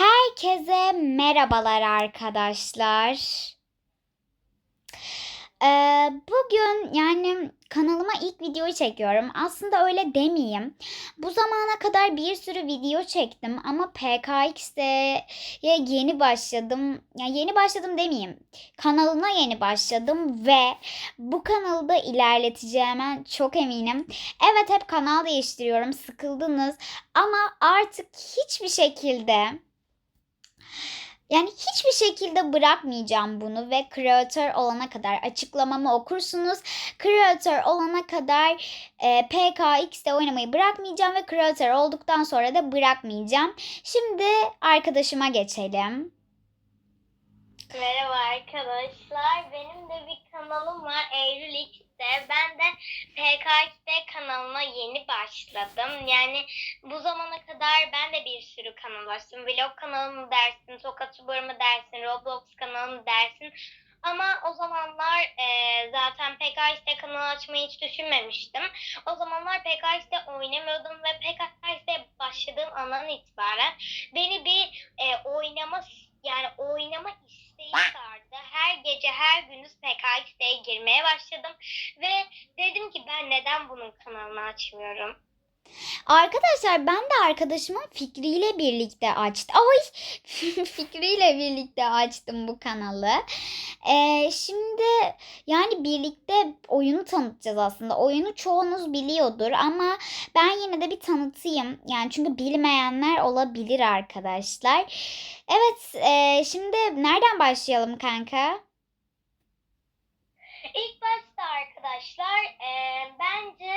Herkese merhabalar arkadaşlar. Ee, bugün yani kanalıma ilk videoyu çekiyorum. Aslında öyle demeyeyim. Bu zamana kadar bir sürü video çektim ama PKX'de yeni başladım. Yani yeni başladım demeyeyim. Kanalına yeni başladım ve bu kanalı da ilerleteceğime çok eminim. Evet hep kanal değiştiriyorum. Sıkıldınız ama artık hiçbir şekilde yani hiçbir şekilde bırakmayacağım bunu ve kreatör olana kadar açıklamamı okursunuz. Kreatör olana kadar e, PKX'de oynamayı bırakmayacağım ve kreatör olduktan sonra da bırakmayacağım. Şimdi arkadaşıma geçelim. Merhaba arkadaşlar. Benim de bir kanalım var Eylül X'te. Ben de PKX'de kanalına yeni başladım. Yani bu zamana kadar ben de bir sürü kanal açtım. Vlog kanalımı dersin, Tokat Tuber'ımı dersin, Roblox kanalımı dersin. Ama o zamanlar e, zaten PKX'de kanal açmayı hiç düşünmemiştim. O zamanlar PKX'de oynamıyordum ve PKX'de başladığım andan itibaren beni bir e, oynama yani oynama isteği sardı. Her gece her PKX'de girmeye başladım ve dedim ki ben neden bunun kanalını açmıyorum? Arkadaşlar ben de arkadaşımın fikriyle birlikte açtım. Ay fikriyle birlikte açtım bu kanalı. Ee, şimdi yani birlikte oyunu tanıtacağız aslında. Oyunu çoğunuz biliyordur ama ben yine de bir tanıtayım. Yani çünkü bilmeyenler olabilir arkadaşlar. Evet e, şimdi nereden başlayalım kanka? İlk başta arkadaşlar e, bence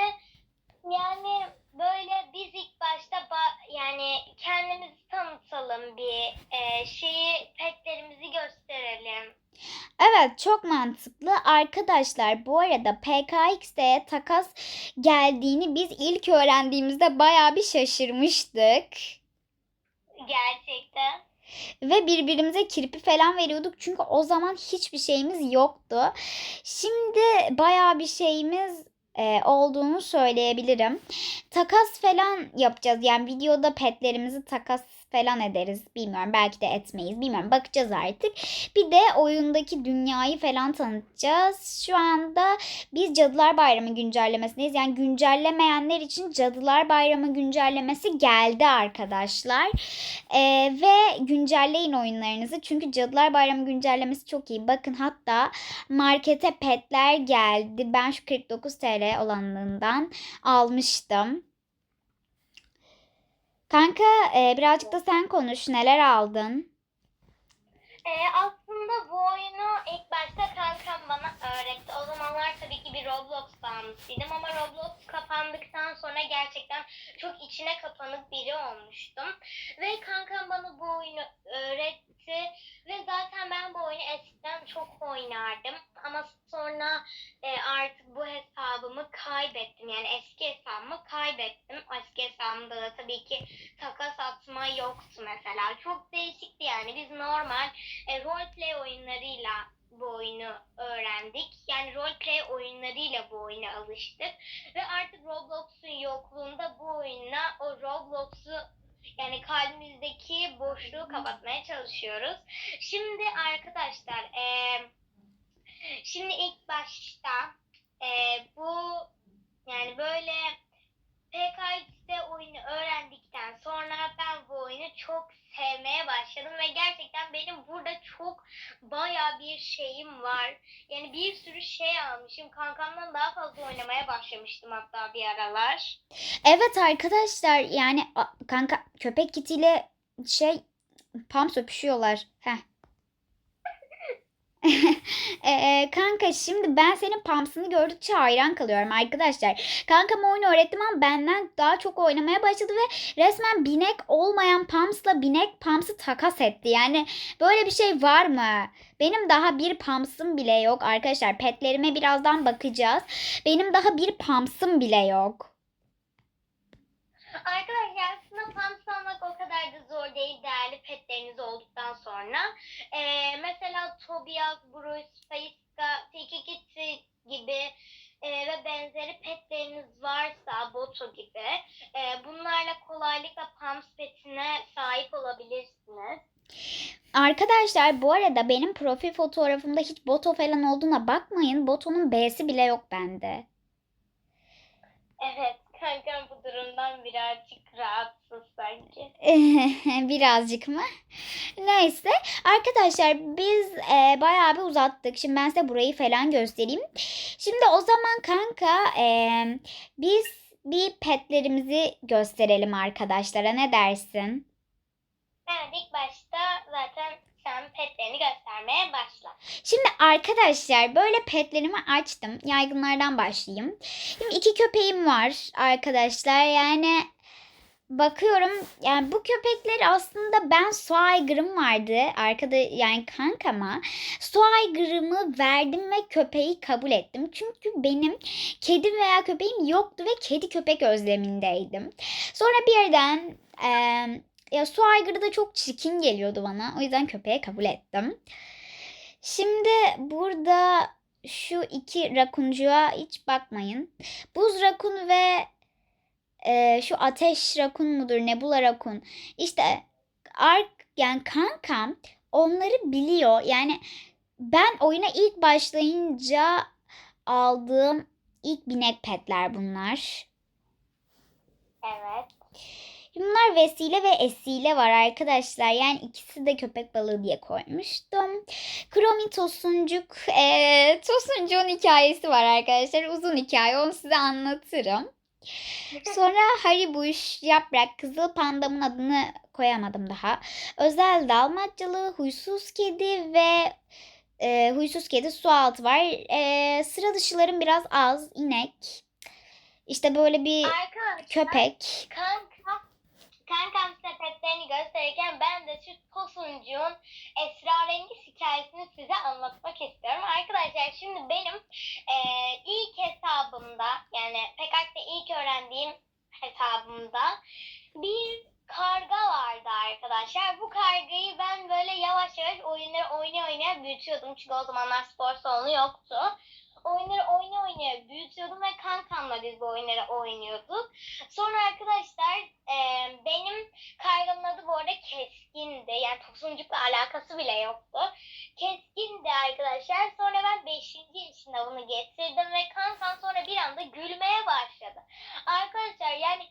yani böyle biz ilk başta ba- yani kendimizi tanıtalım bir e, şeyi petlerimizi gösterelim. Evet çok mantıklı. Arkadaşlar bu arada PKX'de takas geldiğini biz ilk öğrendiğimizde bayağı bir şaşırmıştık. Gerçekten. Ve birbirimize kirpi falan veriyorduk. Çünkü o zaman hiçbir şeyimiz yoktu. Şimdi bayağı bir şeyimiz e, olduğunu söyleyebilirim. Takas falan yapacağız. Yani videoda petlerimizi takas falan ederiz. Bilmiyorum belki de etmeyiz. Bilmiyorum bakacağız artık. Bir de oyundaki dünyayı falan tanıtacağız. Şu anda biz Cadılar Bayramı güncellemesindeyiz. Yani güncellemeyenler için Cadılar Bayramı güncellemesi geldi arkadaşlar. Ee, ve güncelleyin oyunlarınızı. Çünkü Cadılar Bayramı güncellemesi çok iyi. Bakın hatta markete petler geldi. Ben şu 49 TL olanından almıştım. Kanka e, birazcık da sen konuş. Neler aldın? E, aslında bu oyunu ilk başta kankam bana öğretti. O zamanlar tabii ki bir Roblox bağımlısıydım ama Roblox kapandıktan sonra gerçekten çok içine kapanık biri olmuştum. Ve kankam bana bu oyunu öğretti ve zaten ben bu oyunu eskiden çok oynardım. Ama sonra e, artık bu hesabımı kaybettim. Yani eski hesabımı kaybettim. Eski hesabımda da tabii ki takas atma yoktu mesela. Çok değişikti yani. Biz normal e, roleplay oyunlarıyla bu oyunu öğrendik. Yani roleplay oyunlarıyla bu oyuna alıştık. Ve artık Roblox'un yokluğunda bu oyuna o Roblox'u yani kalbimizdeki boşluğu kapatmaya çalışıyoruz. Şimdi arkadaşlar eee Şimdi ilk başta e, bu yani böyle PKX'de oyunu öğrendikten sonra ben bu oyunu çok sevmeye başladım ve gerçekten benim burada çok baya bir şeyim var. Yani bir sürü şey almışım. Kankamdan daha fazla oynamaya başlamıştım hatta bir aralar. Evet arkadaşlar yani kanka köpek kitiyle şey Pams öpüşüyorlar. Heh. Ee, kanka şimdi ben senin Pams'ını gördükçe hayran kalıyorum arkadaşlar. Kankam oyunu öğrettim ama benden daha çok oynamaya başladı ve resmen binek olmayan Pams'la binek Pams'ı takas etti. Yani böyle bir şey var mı? Benim daha bir Pams'ım bile yok arkadaşlar. Petlerime birazdan bakacağız. Benim daha bir Pams'ım bile yok. Arkadaşlar pumps almak o kadar da zor değil değerli petleriniz olduktan sonra. Ee, mesela Tobias, Bruce, Faiska, Tiki Kitty gibi e, ve benzeri petleriniz varsa Boto gibi e, bunlarla kolaylıkla pumps petine sahip olabilirsiniz. Arkadaşlar bu arada benim profil fotoğrafımda hiç boto falan olduğuna bakmayın. Boto'nun B'si bile yok bende. Evet kankam bu durumdan birazcık rahatsız sanki. Birazcık mı? Neyse. Arkadaşlar biz e, bayağı bir uzattık. Şimdi ben size burayı falan göstereyim. Şimdi o zaman kanka e, biz bir petlerimizi gösterelim arkadaşlara. Ne dersin? Evet ilk başta zaten sen petlerini göstermeye başla. Şimdi arkadaşlar böyle petlerimi açtım. Yaygınlardan başlayayım. Şimdi iki köpeğim var arkadaşlar. Yani bakıyorum yani bu köpekleri aslında ben su aygırım vardı. Arkada yani kankama su aygırımı verdim ve köpeği kabul ettim. Çünkü benim kedim veya köpeğim yoktu ve kedi köpek özlemindeydim. Sonra birden eee ya su aygırı da çok çirkin geliyordu bana. O yüzden köpeğe kabul ettim. Şimdi burada şu iki rakuncuğa hiç bakmayın. Buz rakun ve e, şu ateş rakun mudur nebula rakun. İşte ark yani kankam onları biliyor. Yani ben oyuna ilk başlayınca aldığım ilk binek petler bunlar. Evet. Bunlar vesile ve esile var arkadaşlar. Yani ikisi de köpek balığı diye koymuştum. Kromi Tosuncuk. Ee, Tosuncuk'un hikayesi var arkadaşlar. Uzun hikaye. Onu size anlatırım. Sonra Haribuş, Yaprak, Kızıl Pandam'ın adını koyamadım daha. Özel Dalmatçalı, Huysuz Kedi ve e, Huysuz Kedi su altı var. E, sıra dışılarım biraz az. inek. İşte böyle bir Arkadaşlar köpek. kanka kankam size gösterirken ben de şu Tosuncuğun esrarengiz hikayesini size anlatmak istiyorum. Arkadaşlar şimdi benim eee, ilk hesabımda yani PKK'da ilk öğrendiğim hesabımda bir karga vardı arkadaşlar. Bu kargayı ben böyle yavaş yavaş oyunları oynaya oynaya büyütüyordum. Çünkü o zamanlar spor salonu yoktu. Oyunları oynaya oynaya büyütüyordum ve kankamla biz bu oyunları oynuyorduk. Sonra arkadaşlar e, benim kargamın adı bu arada Keskin'di. Yani tosuncukla alakası bile yoktu. Keskin'di arkadaşlar. Sonra ben 5. yaşında bunu getirdim ve kankam sonra bir anda gülmeye başladı. Arkadaşlar yani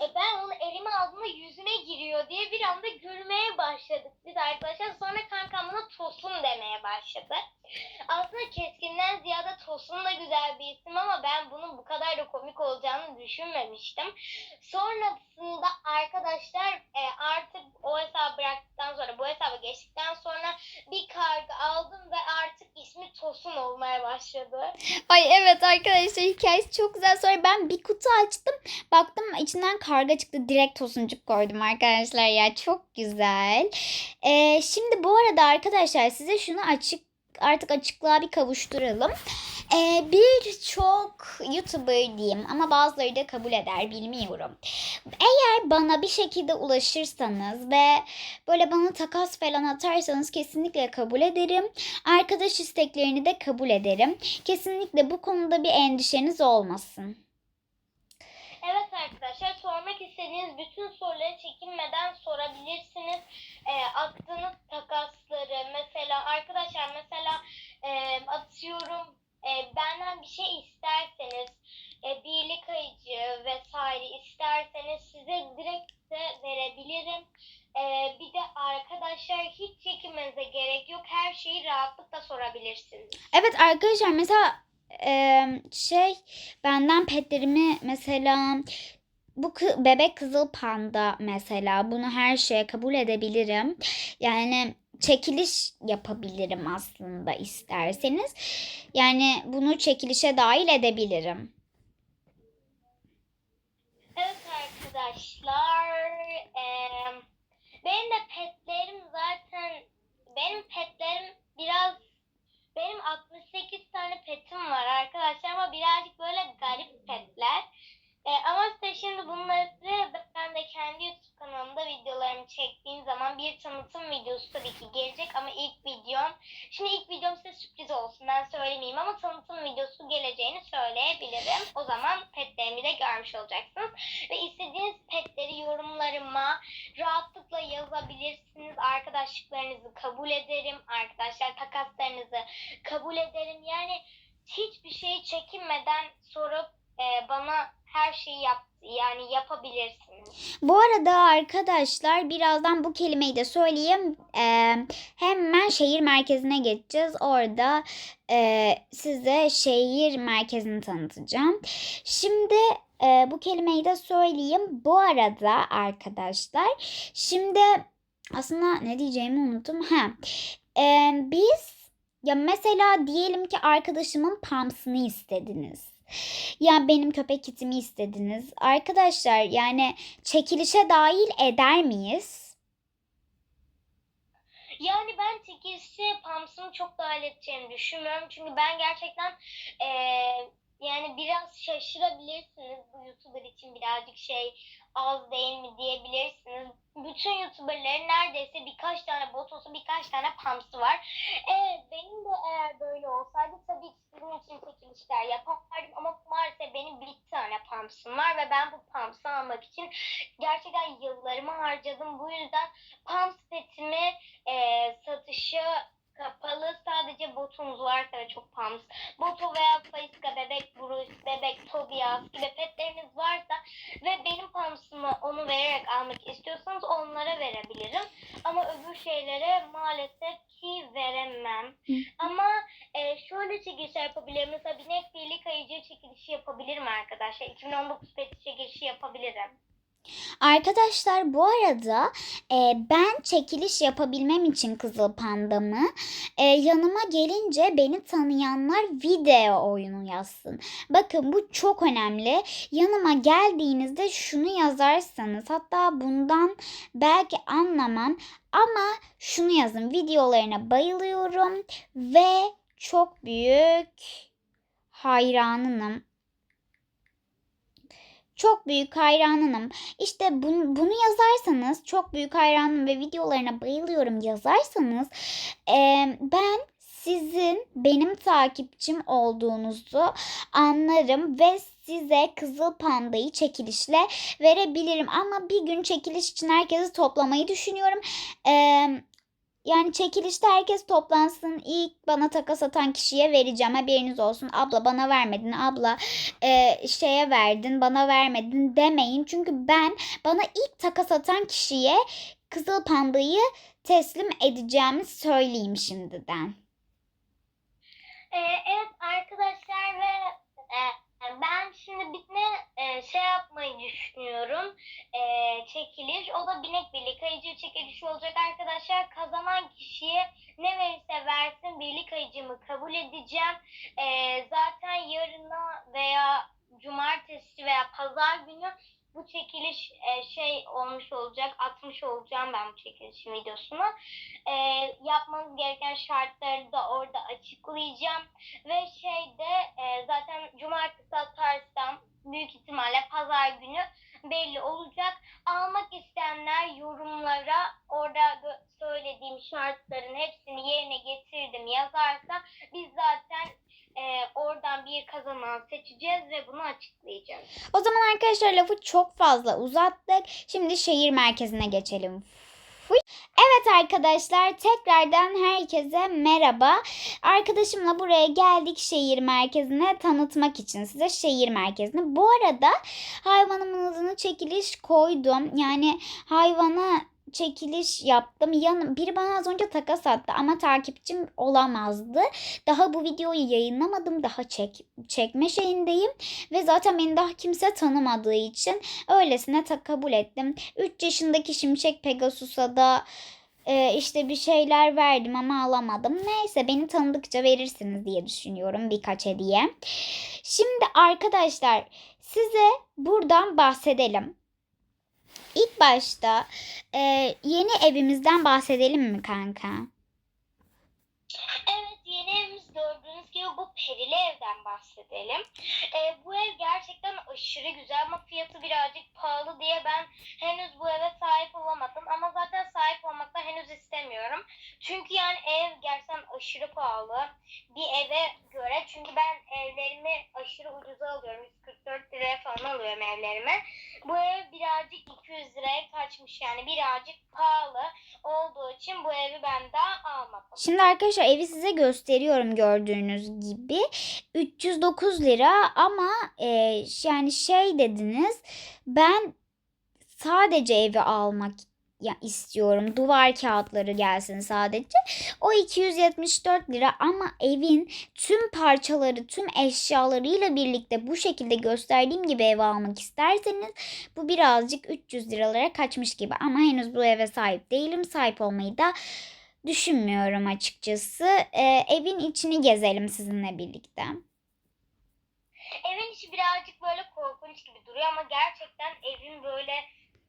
e, ben onu elime aldığımda yüzüne giriyor diye bir anda gülmeye başladık biz arkadaşlar. Sonra kankam buna Tosun demeye başladı. Aslında Keskin'den ziyade Tosun da güzel bir isim ama ben bunun bu kadar da komik olacağını düşünmemiştim. Sonrasında arkadaşlar e, artık o hesabı bıraktıktan sonra bu hesaba geçtikten sonra bir kargı aldım ve artık ismi Tosun olmaya başladı. Ay evet arkadaşlar hikayesi çok güzel. Sonra ben bir kutu açtım. Baktım içinden karga çıktı. Direkt tosuncuk koydum arkadaşlar ya. Çok güzel. Ee, şimdi bu arada arkadaşlar size şunu açık artık açıklığa bir kavuşturalım. Ee, Birçok YouTuber diyeyim ama bazıları da kabul eder bilmiyorum. Eğer bana bir şekilde ulaşırsanız ve böyle bana takas falan atarsanız kesinlikle kabul ederim. Arkadaş isteklerini de kabul ederim. Kesinlikle bu konuda bir endişeniz olmasın. Evet arkadaşlar sormak istediğiniz bütün soruları çekinmeden sorabilirsiniz. E, attığınız takasları mesela arkadaşlar mesela e, atıyorum e, benden bir şey isterseniz e, birlik ayıcı vesaire isterseniz size direkt de verebilirim. E, bir de arkadaşlar hiç çekinmenize gerek yok. Her şeyi rahatlıkla sorabilirsiniz. Evet arkadaşlar mesela e, şey benden petlerimi mesela bu kı- bebek kızıl panda mesela bunu her şeye kabul edebilirim. Yani çekiliş yapabilirim aslında isterseniz. Yani bunu çekilişe dahil edebilirim. Evet arkadaşlar. eee, benim de petlerim zaten benim petlerim biraz benim 68 tane petim var arkadaşlar ama birazcık böyle garip petler. Eee, ama size şimdi bunları ben de kendi YouTube kanalımda videolarımı çektiğim zaman bir tanıtım videosu tabii ki gelecek ama ilk videom şimdi ilk videom size sürpriz olsun ben söylemeyeyim ama tanıtım videosu geleceğini söyleyebilirim. O zaman petlerimi de görmüş olacaksınız ve istediğiniz petleri yorumlarıma rahatlıkla yazabilirsiniz arkadaşlıklarınızı kabul ederim. Arkadaşlar takaslarınızı kabul ederim. Yani hiçbir şeyi çekinmeden sorup e, bana her şeyi yap yani yapabilirsiniz. Bu arada arkadaşlar birazdan bu kelimeyi de söyleyeyim. Ee, hemen şehir merkezine geçeceğiz. Orada e, size şehir merkezini tanıtacağım. Şimdi e, bu kelimeyi de söyleyeyim. Bu arada arkadaşlar şimdi aslında ne diyeceğimi unuttum. Ha, e, biz ya mesela diyelim ki arkadaşımın pamsını istediniz. Ya benim köpek kitimi istediniz. Arkadaşlar yani çekilişe dahil eder miyiz? Yani ben çekilişi Pams'ın çok dahil edeceğini düşünmüyorum. Çünkü ben gerçekten eee, yani biraz şaşırabilirsiniz. Bu YouTuber için birazcık şey az değil mi diyebilirsiniz. Bütün YouTuber'ların neredeyse birkaç tane botosu, birkaç tane Pams'ı var. Evet benim de eğer böyle olsaydı tabii ki sizin için çekilişler yapardım. Ama maalesef benim bir tane Pams'ım var ve ben bu Pams'ı almak için gerçekten yıllarımı harcadım. Bu yüzden Pams petimi e, satışı kapalı. Sadece botumuz varsa ve çok pams. Boto veya Faiska, bebek Bruce, bebek Tobias gibi petleriniz varsa ve benim pamsımı onu vererek almak istiyorsanız onlara verebilirim. Ama öbür şeylere maalesef ki veremem. Hı. Ama e, şöyle çekilişler yapabilirim. Mesela binek birlik ayıcı çekilişi yapabilirim arkadaşlar. 2019 pet çekilişi yapabilirim. Arkadaşlar bu arada e, ben çekiliş yapabilmem için Kızıl Panda'mı e, yanıma gelince beni tanıyanlar video oyunu yazsın. Bakın bu çok önemli. Yanıma geldiğinizde şunu yazarsanız hatta bundan belki anlamam ama şunu yazın. Videolarına bayılıyorum ve çok büyük hayranınım. Çok büyük hayranınım. İşte bunu, bunu yazarsanız çok büyük hayranım ve videolarına bayılıyorum yazarsanız eee, ben sizin benim takipçim olduğunuzu anlarım ve size Kızıl Panda'yı çekilişle verebilirim. Ama bir gün çekiliş için herkesi toplamayı düşünüyorum. Eee yani çekilişte herkes toplansın. İlk bana takas atan kişiye vereceğim. Haberiniz olsun. Abla bana vermedin. Abla e, şeye verdin bana vermedin demeyin. Çünkü ben bana ilk takas atan kişiye Kızıl Panda'yı teslim edeceğimi söyleyeyim şimdiden. Ee, evet arkadaşlar ve e, ben şimdi bir ne e, şey yapmayı düşünüyorum. E, çekiliş. O da binek birlik ayıcı çekilişi olacak arkadaşlar. Kazanan kişiye ne verirse versin birlik ayıcımı kabul edeceğim. E, zaten yarına veya cumartesi veya pazar günü bu çekiliş e, şey olmuş olacak. Atmış olacağım ben bu çekilişin videosunu. E, yapmanız gereken şartları da orada açıklayacağım. Ve şeyde e, zaten cumartesi atarsam büyük ihtimalle pazar günü belli olacak. Almak isteyenler yorumlara orada söylediğim şartların hepsini yerine getirdim yazarsa biz zaten e, oradan bir kazanan seçeceğiz ve bunu açıklayacağız. O zaman arkadaşlar lafı çok fazla uzattık. Şimdi şehir merkezine geçelim. Evet arkadaşlar tekrardan herkese merhaba. Arkadaşımla buraya geldik şehir merkezine tanıtmak için size şehir merkezini. Bu arada hayvanımın adını çekiliş koydum. Yani hayvana çekiliş yaptım. Yan, biri bana az önce takas attı ama takipçim olamazdı. Daha bu videoyu yayınlamadım. Daha çek, çekme şeyindeyim. Ve zaten beni daha kimse tanımadığı için öylesine ta kabul ettim. 3 yaşındaki Şimşek Pegasus'a da e, işte bir şeyler verdim ama alamadım. Neyse beni tanıdıkça verirsiniz diye düşünüyorum birkaç hediye. Şimdi arkadaşlar size buradan bahsedelim. İlk başta e, yeni evimizden bahsedelim mi kanka? Evet yeni evimiz gördüğünüz gibi bu perili evden bahsedelim. Ee, bu ev gerçekten aşırı güzel ama fiyatı birazcık pahalı diye ben henüz bu eve sahip olamadım. Ama zaten sahip olmak da henüz istemiyorum. Çünkü yani ev gerçekten aşırı pahalı bir eve göre. Çünkü ben evlerimi aşırı ucuza alıyorum. 144 liraya falan alıyorum evlerimi. Bu ev birazcık 200 liraya kaçmış yani birazcık pahalı. olduğu için bu evi ben daha almadım. Şimdi arkadaşlar evi size gösteriyorum gördüğünüz gibi. 309 lira ama e, yani şey dediniz ben sadece evi almak ya istiyorum. Duvar kağıtları gelsin sadece. O 274 lira ama evin tüm parçaları, tüm eşyalarıyla birlikte bu şekilde gösterdiğim gibi ev almak isterseniz bu birazcık 300 liralara kaçmış gibi ama henüz bu eve sahip değilim. Sahip olmayı da düşünmüyorum açıkçası. Ee, evin içini gezelim sizinle birlikte. Evin içi birazcık böyle korkunç gibi duruyor ama gerçekten evin böyle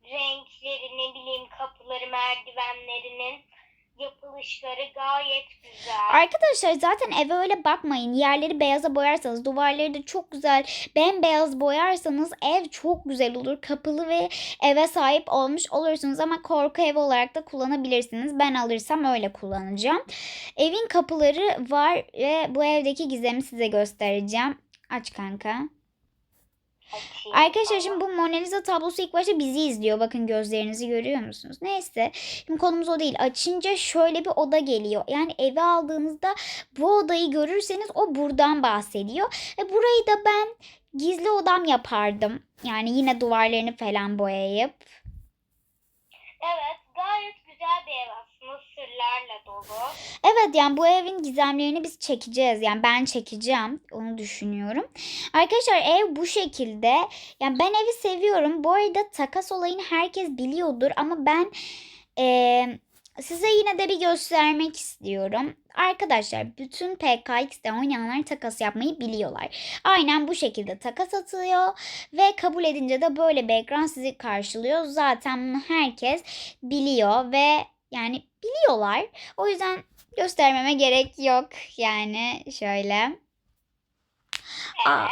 renkleri ne bileyim kapıları merdivenlerinin yapılışları gayet güzel. Arkadaşlar zaten eve öyle bakmayın. Yerleri beyaza boyarsanız, duvarları da çok güzel bembeyaz boyarsanız ev çok güzel olur. Kapılı ve eve sahip olmuş olursunuz ama korku evi olarak da kullanabilirsiniz. Ben alırsam öyle kullanacağım. Evin kapıları var ve bu evdeki gizemi size göstereceğim. Aç kanka. Arkadaşlar şimdi bu Mona Lisa tablosu ilk başta bizi izliyor. Bakın gözlerinizi görüyor musunuz? Neyse. Şimdi konumuz o değil. Açınca şöyle bir oda geliyor. Yani eve aldığınızda bu odayı görürseniz o buradan bahsediyor. Ve burayı da ben gizli odam yapardım. Yani yine duvarlarını falan boyayıp. Evet gayet güzel bir ev sırlarla dolu. Evet yani bu evin gizemlerini biz çekeceğiz. Yani ben çekeceğim. Onu düşünüyorum. Arkadaşlar ev bu şekilde. Yani ben evi seviyorum. Bu arada takas olayını herkes biliyordur. Ama ben eee, size yine de bir göstermek istiyorum. Arkadaşlar bütün PKX'de oynayanlar takas yapmayı biliyorlar. Aynen bu şekilde takas atıyor. Ve kabul edince de böyle bir ekran sizi karşılıyor. Zaten bunu herkes biliyor ve yani biliyorlar. O yüzden göstermeme gerek yok. Yani şöyle. Aa, Evet.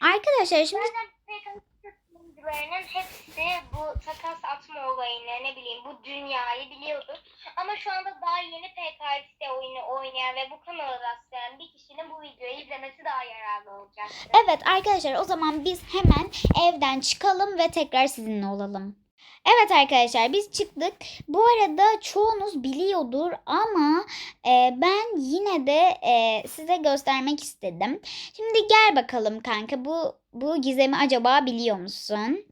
Arkadaşlar şimdi PKX'lerin hepsi bu takas atma olayını ne bileyim bu dünyayı biliyordur. Ama şu anda daha yeni PKX'de oyunu oynayan ve bu kanala rastlayan bir kişinin bu videoyu izlemesi daha yararlı olacaktır. evet arkadaşlar o zaman biz hemen evden çıkalım ve tekrar sizinle olalım. Evet arkadaşlar biz çıktık. Bu arada çoğunuz biliyordur ama e, ben yine de e, size göstermek istedim. Şimdi gel bakalım kanka bu bu gizemi acaba biliyor musun?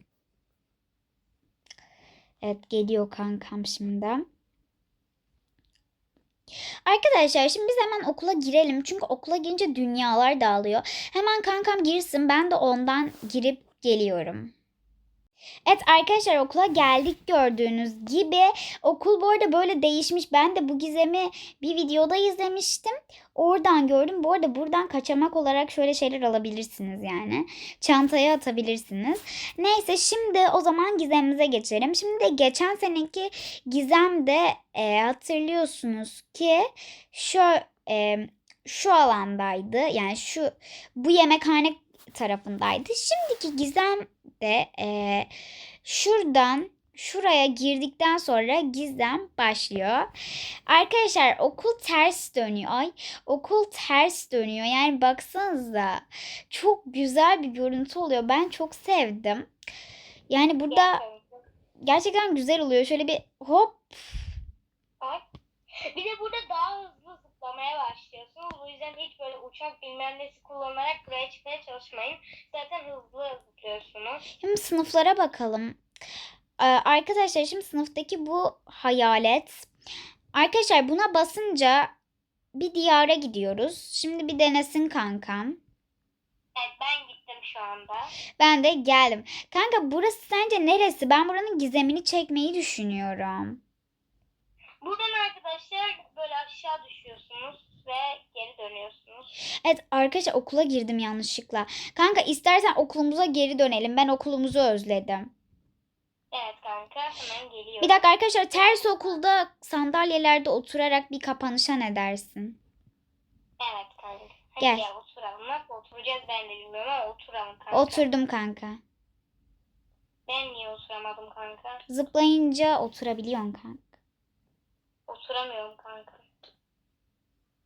Evet geliyor kankam şimdi. Arkadaşlar şimdi biz hemen okula girelim. Çünkü okula girince dünyalar dağılıyor. Hemen kankam girsin. Ben de ondan girip geliyorum. Evet arkadaşlar okula geldik gördüğünüz gibi. Okul bu arada böyle değişmiş. Ben de bu gizemi bir videoda izlemiştim. Oradan gördüm. Bu arada buradan kaçamak olarak şöyle şeyler alabilirsiniz yani. Çantaya atabilirsiniz. Neyse şimdi o zaman gizemimize geçelim. Şimdi de geçen seneki gizemde e, hatırlıyorsunuz ki şu e, şu alandaydı. Yani şu bu yemekhane tarafındaydı. Şimdiki gizem de e, şuradan şuraya girdikten sonra gizem başlıyor. Arkadaşlar okul ters dönüyor. Ay okul ters dönüyor. Yani baksanıza çok güzel bir görüntü oluyor. Ben çok sevdim. Yani burada gerçekten güzel oluyor. Şöyle bir hop Bak. Bir de burada daha hızlı zıplamaya başlıyorsunuz. Bu yüzden hiç böyle uçak bilmem nesi kullanarak buraya çıkmaya çalışmayın. Zaten hızlı zıplıyorsunuz. Şimdi sınıflara bakalım. Ee, arkadaşlar şimdi sınıftaki bu hayalet. Arkadaşlar buna basınca bir diyara gidiyoruz. Şimdi bir denesin kankam. Evet ben gittim şu anda. Ben de geldim. Kanka burası sence neresi? Ben buranın gizemini çekmeyi düşünüyorum. Buradan arkadaşlar böyle aşağı düşüyorsunuz ve geri dönüyorsunuz. Evet arkadaşlar okula girdim yanlışlıkla. Kanka istersen okulumuza geri dönelim. Ben okulumuzu özledim. Evet kanka hemen geliyor. Bir dakika arkadaşlar ters okulda sandalyelerde oturarak bir kapanışa ne dersin? Evet kanka. Hadi Gel. gel. oturalım. Nasıl oturacağız ben de bilmiyorum ama oturalım kanka. Oturdum kanka. Ben niye oturamadım kanka? Zıplayınca oturabiliyorsun kanka. Oturamıyorum kanka.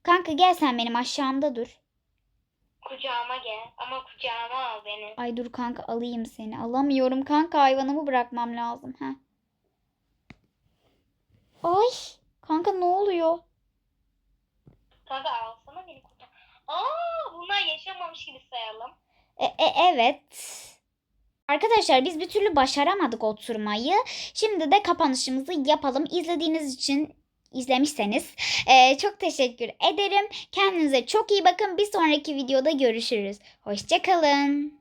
Kanka gel sen benim aşağımda dur. Kucağıma gel ama kucağıma al beni. Ay dur kanka alayım seni. Alamıyorum kanka hayvanımı bırakmam lazım. Heh. Ay kanka ne oluyor? Kanka alsana beni kurtar. Aa bunlar yaşamamış gibi sayalım. E, e, evet. Arkadaşlar biz bir türlü başaramadık oturmayı. Şimdi de kapanışımızı yapalım. İzlediğiniz için izlemişseniz e, çok teşekkür ederim. Kendinize çok iyi bakın. Bir sonraki videoda görüşürüz. Hoşçakalın.